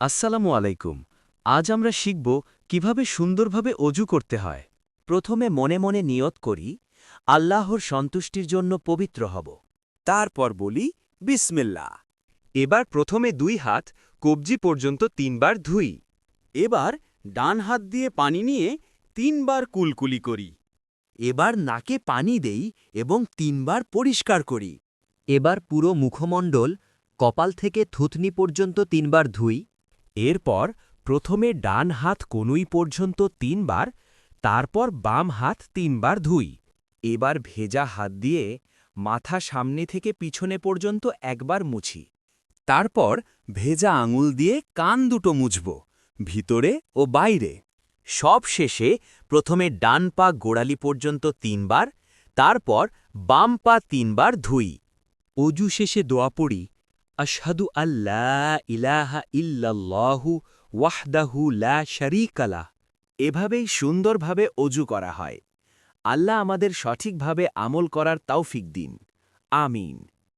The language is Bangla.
আসসালামু আলাইকুম। আজ আমরা শিখব কীভাবে সুন্দরভাবে অজু করতে হয়। প্রথমে মনে মনে নিয়ত করি, আল্লাহর সন্তুষ্টির জন্য পবিত্র হব। তারপর বলি বিসমিল্লা এবার প্রথমে দুই হাত কবজি পর্যন্ত তিনবার ধুই। এবার ডান হাত দিয়ে পানি নিয়ে তিনবার কুলকুলি করি। এবার নাকে পানি দেই এবং তিনবার পরিষ্কার করি। এবার পুরো মুখমণ্ডল কপাল থেকে থুতনি পর্যন্ত তিনবার ধুই। এরপর প্রথমে ডান হাত কনুই পর্যন্ত তিনবার, তারপর বাম হাত তিনবার ধুই। এবার ভেজা হাত দিয়ে মাথা সামনে থেকে পিছনে পর্যন্ত একবার মুছি। তারপর ভেজা আঙুল দিয়ে কান দুটো মুছব, ভিতরে ও বাইরে। সব শেষে প্রথমে ডান পা গোড়ালি পর্যন্ত তিনবার, তারপর বাম পা তিনবার ধুই। অজু শেষে দোয়া পড়ি আশহাদু আল্লাহ ইলাহা ইল্লাল্লাহু ওয়াহদাহু লা শারীকালা এভাবেই সুন্দরভাবে অজু করা হয়। আল্লাহ আমাদের সঠিকভাবে আমল করার তৌফিক দিন। আমিন।